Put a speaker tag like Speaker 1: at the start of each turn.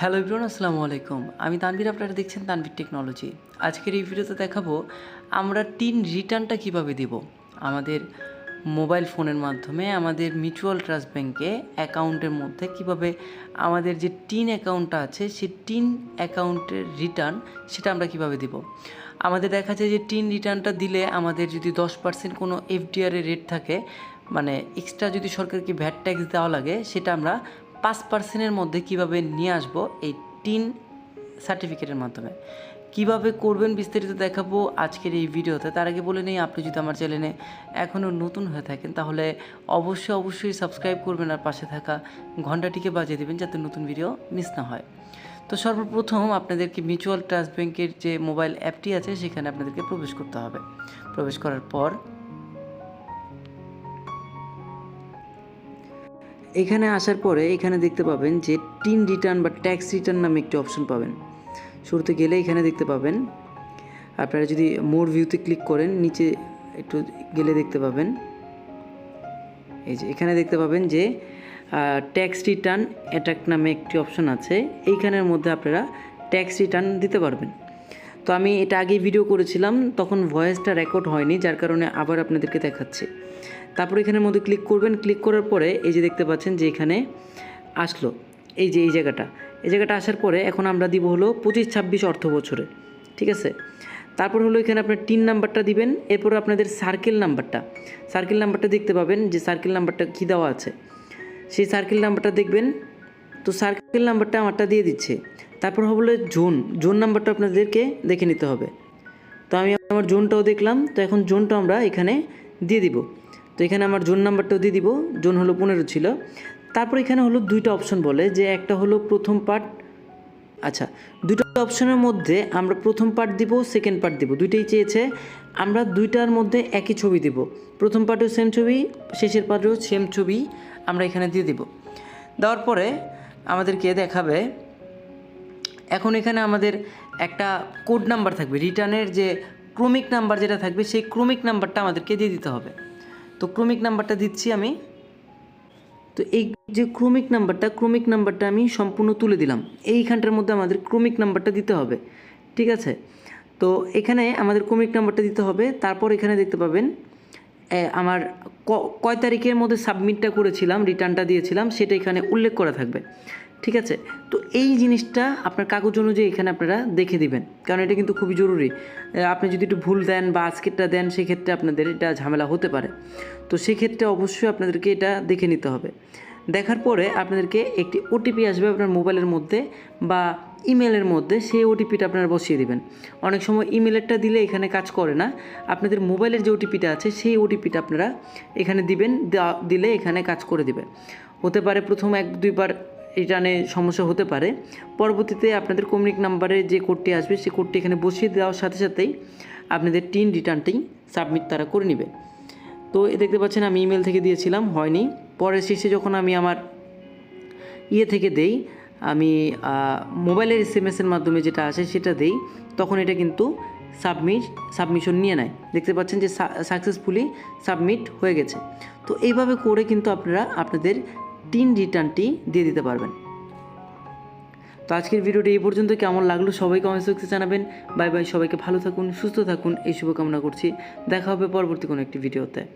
Speaker 1: Hello Ibran আসসালামু আলাইকুম। আমি তানভীর, আপনারা দেখছেন তানভীর টেকনোলজি আজকের এই ভিডিওতে দেখাবো আমরা টিন রিটার্নটা কীভাবে দেব। আমাদের মোবাইল ফোনের মাধ্যমে আমাদের মিউচুয়াল ট্রাস্ট ব্যাংকে অ্যাকাউন্টের মধ্যে কীভাবে আমাদের যে টিন অ্যাকাউন্টটা আছে, সেই টিন অ্যাকাউন্টের রিটার্ন সেটা আমরা কীভাবে দিব। আমাদের দেখা যায় যে টিন রিটার্নটা দিলে আমাদের যদি দশ পার্সেন্ট কোনো এফডিআর রেট থাকে মানে এক্সট্রা যদি সরকারকে ভ্যাট ট্যাক্স দেওয়া লাগে, সেটা আমরা পাঁচ পার্সেন্টের মধ্যে কীভাবে নিয়ে আসব এই টিন সার্টিফিকেটের মাধ্যমে? কীভাবে করবেন বিস্তারিত দেখাবো আজকের এই ভিডিওতে? তার আগে বলে নেই, আপনি যদি আমার চ্যানেলে এখনও নতুন হয়ে থাকেন, তাহলে অবশ্যই অবশ্যই সাবস্ক্রাইব করবেন আর পাশে থাকা ঘন্টাটিকে বাজিয়ে দেবেন যাতে নতুন ভিডিও মিস না হয়। তো সর্বপ্রথম আপনাদেরকে মিউচুয়াল ট্রাস্ট ব্যাংকের যে মোবাইল অ্যাপটি আছে, সেখানে আপনাদেরকে প্রবেশ করতে হবে। প্রবেশ করার পর এখানে আসার পরে এখানে দেখতে পাবেন যে টিন রিটার্ন বা ট্যাক্স রিটার্ন নামে একটি অপশন পাবেন। শুরুতে গেলে এখানে দেখতে পাবেন। আপনারা যদি মোর ভিউতে ক্লিক করেন, নিচে একটু গেলে দেখতে পাবেন। এই যে, এখানে দেখতে পাবেন যে ট্যাক্স রিটার্ন অ্যাটাক নামে একটি অপশন আছে। এইখানের মধ্যে আপনারা ট্যাক্স রিটার্ন দিতে পারবেন। তো আমি এটা আগে ভিডিও করেছিলাম, তখন ভয়েসটা রেকর্ড হয়নি, যার কারণে আবার আপনাদেরকে দেখাচ্ছি। তারপর এখানের মধ্যে ক্লিক করবেন ক্লিক করার পরে এই যে দেখতে পাচ্ছেন যে এখানে আসলো, এই যে এই জায়গাটা। এই জায়গাটা আসার পরে এখন আমরা দিব হলো পঁচিশ ছাব্বিশ অর্থ বছরে, ঠিক আছে? তারপর হলো এখানে আপনার টিন নাম্বারটা দিবেন, এরপর আপনাদের সার্কেল নাম্বারটা। সার্কেল নাম্বারটা দেখতে পাবেন যে সার্কেল নাম্বারটা কী দেওয়া আছে। সেই সার্কেল নাম্বারটা দেখবেন, তো সার্কেল নাম্বারটা আমারটা দিয়ে দিচ্ছে। তারপর হলো জোন জোন নাম্বারটা আপনাদেরকে দেখে নিতে হবে। তো আমি আমার জোনটাও দেখলাম, তো এখন জোনটা আমরা এখানে দিয়ে দিব। তো এখানে আমার জোন নাম্বারটাও দিয়ে দিব, জোন হলো পনেরো ছিল। তারপর এখানে হলো দুইটা অপশন বলে যে একটা হলো প্রথম পার্ট আচ্ছা দুটো অপশনের মধ্যে আমরা প্রথম পার্ট দিব সেকেন্ড পার্ট দিব, দুইটাই চেয়েছে। আমরা দুইটার মধ্যে একই ছবি দিব। প্রথম পার্টেও সেম ছবি, শেষের পার্টেও সেম ছবি আমরা এখানে দিয়ে দিব। দেওয়ার পরে আমাদেরকে দেখাবে এখন এখানে আমাদের একটা কোড নাম্বার থাকবে। রিটার্নের যে ক্রমিক নাম্বার যেটা থাকবে, সেই ক্রমিক নাম্বারটা আমাদেরকে দিয়ে দিতে হবে। তো ক্রমিক নাম্বারটা দিচ্ছি আমি। তো এই যে ক্রমিক নাম্বারটা ক্রমিক নাম্বারটা আমি সম্পূর্ণ তুলে দিলাম। এইখানটার মধ্যে আমাদের ক্রমিক নাম্বারটা দিতে হবে। ঠিক আছে? তো এখানে আমাদের ক্রমিক নাম্বারটা দিতে হবে। তারপর এখানে দেখতে পাবেন আমার কয় তারিখের মধ্যে সাবমিটটা করেছিলাম রিটার্নটা দিয়েছিলাম, সেটা এখানে উল্লেখ করা থাকবে। ঠিক আছে? তো এই জিনিসটা আপনার কাগজ অনুযায়ী এখানে আপনারা দেখে দিবেন। কারণ এটা কিন্তু খুবই জরুরি। আপনি যদি একটু ভুল দেন বা আজকেরটা দেন, সেক্ষেত্রে আপনাদের এটা ঝামেলা হতে পারে। তো সেক্ষেত্রে অবশ্যই আপনাদেরকে এটা দেখে নিতে হবে। দেখার পরে আপনাদেরকে একটি ওটিপি আসবে আপনার মোবাইলের মধ্যে বা ইমেলের মধ্যে, সেই ওটিপিটা আপনারা বসিয়ে দিবেন। অনেক সময় ইমেলেরটা দিলে এখানে কাজ করে না। আপনাদের মোবাইলের যে ওটিপিটা আছে, সেই ওটিপিটা আপনারা এখানে দিবেন দিলে এখানে কাজ করে দিবে হতে পারে প্রথম এক দুইবার রিটার্নে সমস্যা হতে পারে। পরবর্তীতে আপনাদের কমিউনিক নাম্বারে যে কোডটি আসবে সেই কোডটি এখানে বসিয়ে দেওয়ার সাথে সাথেই আপনাদের টিন রিটার্নটি সাবমিট তারা করে নেবে। তো এ দেখতে পাচ্ছেন আমি ইমেল থেকে দিয়েছিলাম, হয়নি। পরে শেষে যখন আমি আমার ইয়ে থেকে দেই, আমি মোবাইলের এস এম এসের মাধ্যমে যেটা আসে সেটা দেই, তখন এটা কিন্তু সাবমিট সাবমিশন নিয়ে নেয়। দেখতে পাচ্ছেন যে সাকসেসফুলি সাবমিট হয়ে গেছে। তো এইভাবে করে কিন্তু আপনারা আপনাদের টিন রিটার্নটি দিয়ে দিতে পারবেন। তো আজকের ভিডিওটি এই পর্যন্ত। কেমন লাগল সবাই কমেন্ট বক্সে জানাবেন। বাই বাই, সবাইকে ভালো থাকুন, সুস্থ থাকুন। এই শুভকামনা করছি। দেখা হবে পরবর্তী কোনো একটি ভিডিওতে।